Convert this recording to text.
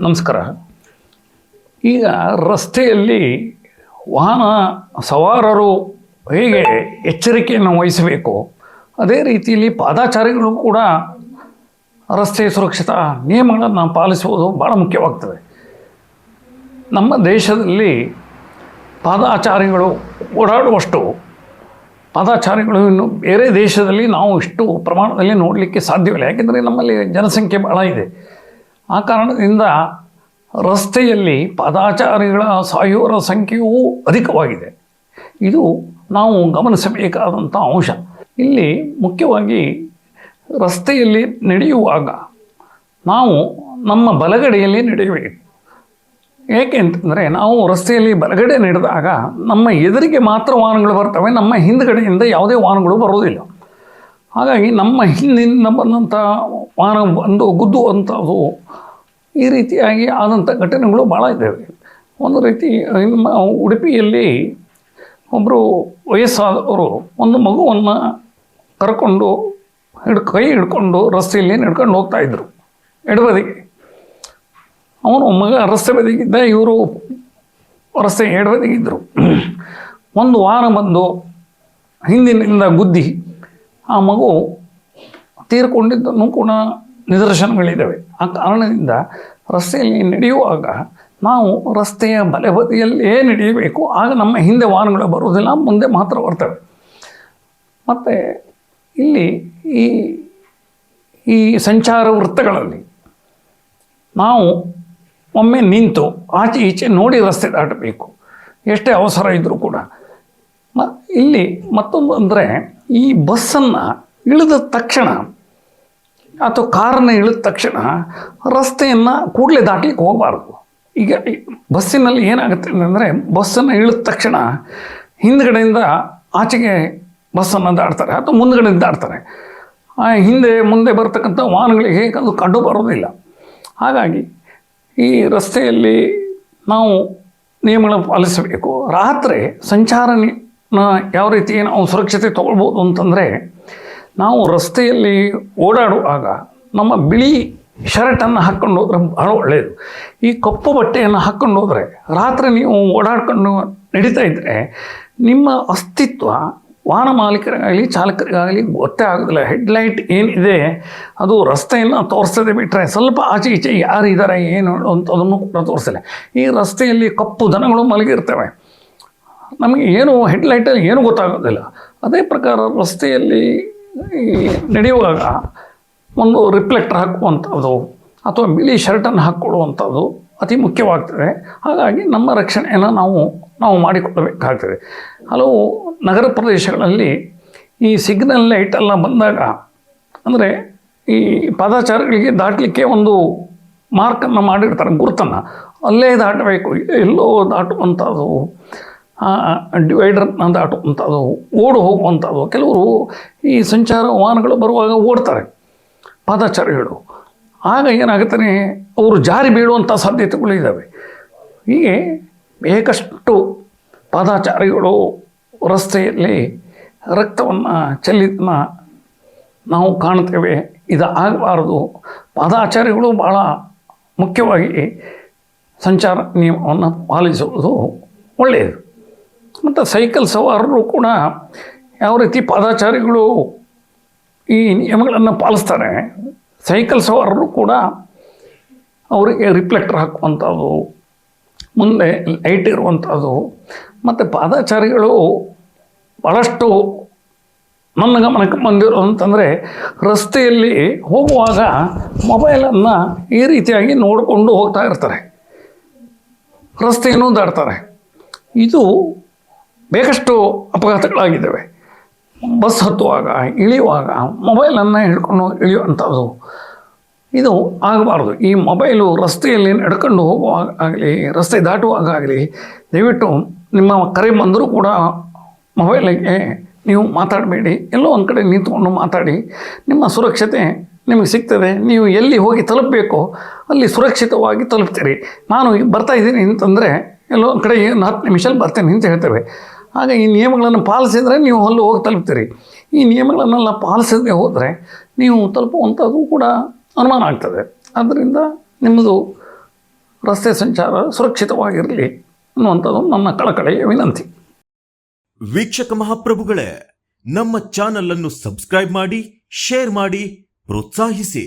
ನಮಸ್ಕಾರ. ಈಗ ರಸ್ತೆಯಲ್ಲಿ ವಾಹನ ಸವಾರರು ಹೇಗೆ ಎಚ್ಚರಿಕೆಯನ್ನು ವಹಿಸಬೇಕು? ಅದೇ ರೀತಿಯಲ್ಲಿ ಪಾದಾಚಾರಿಗಳು ಕೂಡ ರಸ್ತೆ ಸುರಕ್ಷತಾ ನಿಯಮಗಳನ್ನು ಪಾಲಿಸುವುದು ಭಾಳ ಮುಖ್ಯವಾಗ್ತದೆ. ನಮ್ಮ ದೇಶದಲ್ಲಿ ಪಾದಾಚಾರಿಗಳು ಓಡಾಡುವಷ್ಟು ಪಾದಾಚಾರಿಗಳು ಇನ್ನು ಬೇರೆ ದೇಶದಲ್ಲಿ ನಾವು ಇಷ್ಟು ಪ್ರಮಾಣದಲ್ಲಿ ನೋಡಲಿಕ್ಕೆ ಸಾಧ್ಯವಿಲ್ಲ. ಯಾಕೆಂದರೆ ನಮ್ಮಲ್ಲಿ ಜನಸಂಖ್ಯೆ ಭಾಳ ಇದೆ. ಆ ಕಾರಣದಿಂದ ರಸ್ತೆಯಲ್ಲಿ ಪದಾಚಾರಿಗಳ ಸಾಯುವರ ಸಂಖ್ಯೆಯೂ ಅಧಿಕವಾಗಿದೆ. ಇದು ನಾವು ಗಮನಿಸಬೇಕಾದಂಥ ಅಂಶ. ಇಲ್ಲಿ ಮುಖ್ಯವಾಗಿ ರಸ್ತೆಯಲ್ಲಿ ನಡೆಯುವಾಗ ನಾವು ನಮ್ಮ ಬಲಗಡೆಯಲ್ಲಿ ನಡೆಯಬೇಕು. ಏಕೆ ಅಂತಂದರೆ ನಾವು ರಸ್ತೆಯಲ್ಲಿ ಬಲಗಡೆ ನಡೆದಾಗ ನಮ್ಮ ಎದುರಿಗೆ ಮಾತ್ರ ವಾಹನಗಳು ಬರ್ತವೆ, ನಮ್ಮ ಹಿಂದ್ಗಡೆಯಿಂದ ಯಾವುದೇ ವಾಹನಗಳು ಬರೋದಿಲ್ಲ ಹಾಗಾಗಿ ನಮ್ಮ ಹಿಂದಿನಿಂದ ಬಂದಂಥ ವಾಹನ ಬಂದು ಗುದ್ದುವಂಥದ್ದು ಈ ರೀತಿಯಾಗಿ ಆದಂಥ ಘಟನೆಗಳು ಭಾಳ ಇದ್ದಾವೆ. ಒಂದು ರೀತಿ ನಮ್ಮ ಉಡುಪಿಯಲ್ಲಿ ಒಬ್ಬರು ವಯಸ್ಸಾದವರು ಒಂದು ಮಗುವನ್ನು ಕರ್ಕೊಂಡು ಹಿಡ್ ಕೈ ಹಿಡ್ಕೊಂಡು ರಸ್ತೆಯಲ್ಲಿ ನಡ್ಕೊಂಡು ಹೋಗ್ತಾ ಇದ್ದರು ಎಡಬದಿಗೆ. ಅವನು ಮಗ ರಸ್ತೆ ಬದಿಗಿದ್ದ ಇವರು ರಸ್ತೆ ಎಡಬದಿಗಿದ್ದರು ಒಂದು ವಾಹನ ಬಂದು ಹಿಂದಿನಿಂದ ಗುದ್ದಿ ಆ ಮಗು ತೀರ್ಕೊಂಡಿದ್ದನ್ನು ಕೂಡ ನಿದರ್ಶನಗಳಿದ್ದಾವೆ. ಆ ಕಾರಣದಿಂದ ರಸ್ತೆಯಲ್ಲಿ ನಡೆಯುವಾಗ ನಾವು ರಸ್ತೆಯ ಬಲಬದಿಯಲ್ಲೇ ನಡೆಯಬೇಕು. ಆಗ ನಮ್ಮ ಹಿಂದೆ ವಾಹನಗಳು ಬರುವುದಿಲ್ಲ, ಮುಂದೆ ಮಾತ್ರ ಬರ್ತವೆ. ಮತ್ತು ಇಲ್ಲಿ ಈ ಈ ಸಂಚಾರ ವೃತ್ತಗಳಲ್ಲಿ ನಾವು ಒಮ್ಮೆ ನಿಂತು ಆಚೆ ಈಚೆ ನೋಡಿ ರಸ್ತೆ ದಾಟಬೇಕು. ಎಷ್ಟೇ ಅವಸರ ಇದ್ದರೂ ಕೂಡ. ಇಲ್ಲಿ ಮತ್ತೊಂದು ಅಂದರೆ ಈ ಬಸ್ಸನ್ನು ಇಳಿದ ತಕ್ಷಣ ಅಥವಾ ಕಾರನ್ನು ಇಳಿದ ತಕ್ಷಣ ರಸ್ತೆಯನ್ನು ಕೂಡಲೇ ದಾಟಲಿಕ್ಕೆ ಹೋಗಬಾರ್ದು. ಈಗ ಬಸ್ಸಿನಲ್ಲಿ ಏನಾಗುತ್ತೆ ಅಂತಂದರೆ ಬಸ್ಸನ್ನು ಇಳಿದ ತಕ್ಷಣ ಹಿಂದ್ಗಡೆಯಿಂದ ಆಚೆಗೆ ಬಸ್ಸನ್ನು ದಾಡ್ತಾರೆ ಅಥವಾ ಮುಂದ್ಗಡೆಯಿಂದ ದಾಡ್ತಾರೆ ಹಿಂದೆ ಮುಂದೆ ಬರ್ತಕ್ಕಂಥ ವಾಹನಗಳಿಗೆ ಅದು ಕಂಡು ಬರೋದಿಲ್ಲ ಹಾಗಾಗಿ ಈ ರಸ್ತೆಯಲ್ಲಿ ನಾವು ನಿಯಮಗಳನ್ನು ಪಾಲಿಸಬೇಕು. ರಾತ್ರಿ ಸಂಚಾರ ಯಾವ ರೀತಿ ನಾವು ಸುರಕ್ಷತೆ ತೊಗೊಳ್ಬೋದು ಅಂತಂದರೆ ನಾವು ರಸ್ತೆಯಲ್ಲಿ ಓಡಾಡುವಾಗ ನಮ್ಮ ಬಿಳಿ ಶರ್ಟನ್ನು ಹಾಕ್ಕೊಂಡು ಹೋದರೆ ಭಾಳ ಒಳ್ಳೆಯದು ಈ ಕಪ್ಪು ಬಟ್ಟೆಯನ್ನು ಹಾಕ್ಕೊಂಡು ಹೋದರೆ ರಾತ್ರಿ ನೀವು ಓಡಾಡ್ಕೊಂಡು ನಡೀತಾ ಇದ್ದರೆ ನಿಮ್ಮ ಅಸ್ತಿತ್ವ ವಾಹನ ಮಾಲೀಕರಿಗಾಗಲಿ, ಚಾಲಕರಿಗಾಗಲಿ ಗೊತ್ತೇ ಆಗೋದಿಲ್ಲ. ಹೆಡ್ಲೈಟ್ ಏನಿದೆ ಅದು ರಸ್ತೆಯನ್ನು ತೋರಿಸದೆ ಬಿಟ್ಟರೆ ಸ್ವಲ್ಪ ಆಚೆ ಈಚೆ ಯಾರಿದ್ದಾರೆ ಏನು ಏನು ಅಂತದನ್ನು ಕೂಡ ತೋರಿಸಿಲ್ಲ. ಈ ರಸ್ತೆಯಲ್ಲಿ ಕಪ್ಪು ದನಗಳು ಮಲಗಿರ್ತವೆ. ನಮಗೆ ಏನು ಹೆಡ್ಲೈಟಲ್ಲಿ ಏನೂ ಗೊತ್ತಾಗೋದಿಲ್ಲ. ಅದೇ ಪ್ರಕಾರ ರಸ್ತೆಯಲ್ಲಿ ನಡೆಯುವಾಗ ಒಂದು ರಿಫ್ಲೆಕ್ಟರ್ ಹಾಕುವಂಥದ್ದು ಅಥವಾ ಬಿಳಿ ಶರ್ಟನ್ನು ಹಾಕ್ಕೊಳ್ಳುವಂಥದ್ದು ಅತಿ ಮುಖ್ಯವಾಗ್ತದೆ. ಹಾಗಾಗಿ ನಮ್ಮ ರಕ್ಷಣೆಯನ್ನು ನಾವು ನಾವು ಮಾಡಿಕೊಳ್ಳಬೇಕಾಗ್ತದೆ. ಹಲವು ನಗರ ಪ್ರದೇಶಗಳಲ್ಲಿ ಈ ಸಿಗ್ನಲ್ ಲೈಟೆಲ್ಲ ಬಂದಾಗ ಅಂದರೆ ಈ ಪಾದಾಚಾರಿಗಳಿಗೆ ದಾಟಲಿಕ್ಕೆ ಒಂದು ಮಾರ್ಕನ್ನು ಮಾಡಿರ್ತಾರೆ, ಗುರುತನ್ನು. ಅಲ್ಲೇ ದಾಟಬೇಕು, ಎಲ್ಲೋ ದಾಟುವಂಥದ್ದು ಡಿವೈಡರ್ನ ದಾಟುವಂಥದ್ದು ಓಡು ಹೋಗುವಂಥದ್ದು. ಕೆಲವರು ಈ ಸಂಚಾರ ವಾಹನಗಳು ಬರುವಾಗ ಓಡ್ತಾರೆ. ಪಾದಾಚಾರಿಗಳು. ಆಗ ಏನಾಗುತ್ತಾನೆ, ಅವರು ಜಾರಿ ಬೀಳುವಂಥ ಸಾಧ್ಯತೆಗಳು ಇದ್ದಾವೆ. ಹೀಗೆ ಬೇಕಷ್ಟು ಪಾದಾಚಾರಿಗಳು ರಸ್ತೆಯಲ್ಲಿ ರಕ್ತವನ್ನು ಚೆಲ್ಲಿದ್ದನ್ನ ನಾವು ಕಾಣ್ತೇವೆ ಇದು ಆಗಬಾರದು ಪಾದಾಚಾರಿಗಳು ಭಾಳ ಮುಖ್ಯವಾಗಿ ಸಂಚಾರ ನಿಯಮವನ್ನು ಪಾಲಿಸುವುದು ಒಳ್ಳೆಯದು. ಮತ್ತು ಸೈಕಲ್ ಸವಾರರು ಕೂಡ ಯಾವ ರೀತಿ ಪಾದಾಚಾರಿಗಳು ಈ ನಿಯಮಗಳನ್ನು ಪಾಲಿಸ್ತಾರೆ, ಸೈಕಲ್ ಸವಾರರು ಕೂಡ ಅವರಿಗೆ ರಿಫ್ಲೆಕ್ಟರ್ ಹಾಕುವಂಥದ್ದು, ಮುಂದೆ ಲೈಟ್ ಇರುವಂಥದ್ದು, ಮತ್ತು ಪಾದಾಚಾರಿಗಳು ಭಾಳಷ್ಟು ನನ್ನ ಗಮನಕ್ಕೆ ಬಂದಿರೋ ಅಂತಂದರೆ ರಸ್ತೆಯಲ್ಲಿ ಹೋಗುವಾಗ ಮೊಬೈಲನ್ನು ಈ ರೀತಿಯಾಗಿ ನೋಡಿಕೊಂಡು ಹೋಗ್ತಾ ಇರ್ತಾರೆ. ರಸ್ತೆಯನ್ನು ದಾಡ್ತಾರೆ ಇದು ಬೇಕಷ್ಟು ಅಪಘಾತಗಳಾಗಿದ್ದಾವೆ. ಬಸ್ ಹತ್ತುವಾಗ, ಇಳಿಯುವಾಗ ಮೊಬೈಲನ್ನು ಹಿಡ್ಕೊಂಡು ಇಳಿಯುವಂಥದ್ದು. ಇದು ಆಗಬಾರ್ದು. ಈ ಮೊಬೈಲು ರಸ್ತೆಯಲ್ಲಿ ನಡ್ಕೊಂಡು ಹೋಗುವಾಗ ಆಗಲಿ, ರಸ್ತೆ ದಾಟುವಾಗ ಆಗಲಿ, ದಯವಿಟ್ಟು ನಿಮ್ಮ ಕರೆ ಬಂದರೂ ಕೂಡ ಮೊಬೈಲಿಗೆ ನೀವು ಮಾತಾಡಬೇಡಿ. ಎಲ್ಲೋ ಒಂದು ಕಡೆ ನಿಂತ್ಕೊಂಡು ಮಾತಾಡಿ. ನಿಮ್ಮ ಸುರಕ್ಷತೆ ನಿಮಗೆ ಸಿಗ್ತದೆ. ನೀವು ಎಲ್ಲಿ ಹೋಗಿ ತಲುಪಬೇಕೋ ಅಲ್ಲಿ ಸುರಕ್ಷಿತವಾಗಿ ತಲುಪ್ತೀರಿ. ನಾನು ಬರ್ತಾ ಇದ್ದೀನಿ ಅಂತಂದರೆ ಎಲ್ಲೋ ಒಂದು ಕಡೆ ಏನು ಹತ್ತು ನಿಮಿಷ ಬರ್ತೇನೆ ಅಂತ ಹೇಳ್ತೇವೆ. ಆಗ ಈ ನಿಯಮಗಳನ್ನು ಪಾಲಿಸಿದರೆ ನೀವು ಅಲ್ಲಿ ಹೋಗಿ ತಲುಪ್ತೀರಿ. ಈ ನಿಯಮಗಳನ್ನೆಲ್ಲ ಪಾಲಿಸದೇ ಹೋದರೆ ನೀವು ತಲುಪುವಂಥದ್ದು ಕೂಡ ಅನುಮಾನ ಆಗ್ತದೆ. ಆದ್ದರಿಂದ ನಿಮ್ಮದು ರಸ್ತೆ ಸಂಚಾರ ಸುರಕ್ಷಿತವಾಗಿರಲಿ ಅನ್ನುವಂಥದ್ದು ನನ್ನ ಕಳಕಳೆಯ ವಿನಂತಿ. ವೀಕ್ಷಕ ಮಹಾಪ್ರಭುಗಳೇ, ನಮ್ಮ ಚಾನಲನ್ನು ಸಬ್ಸ್ಕ್ರೈಬ್ ಮಾಡಿ, ಶೇರ್ ಮಾಡಿ, ಪ್ರೋತ್ಸಾಹಿಸಿ.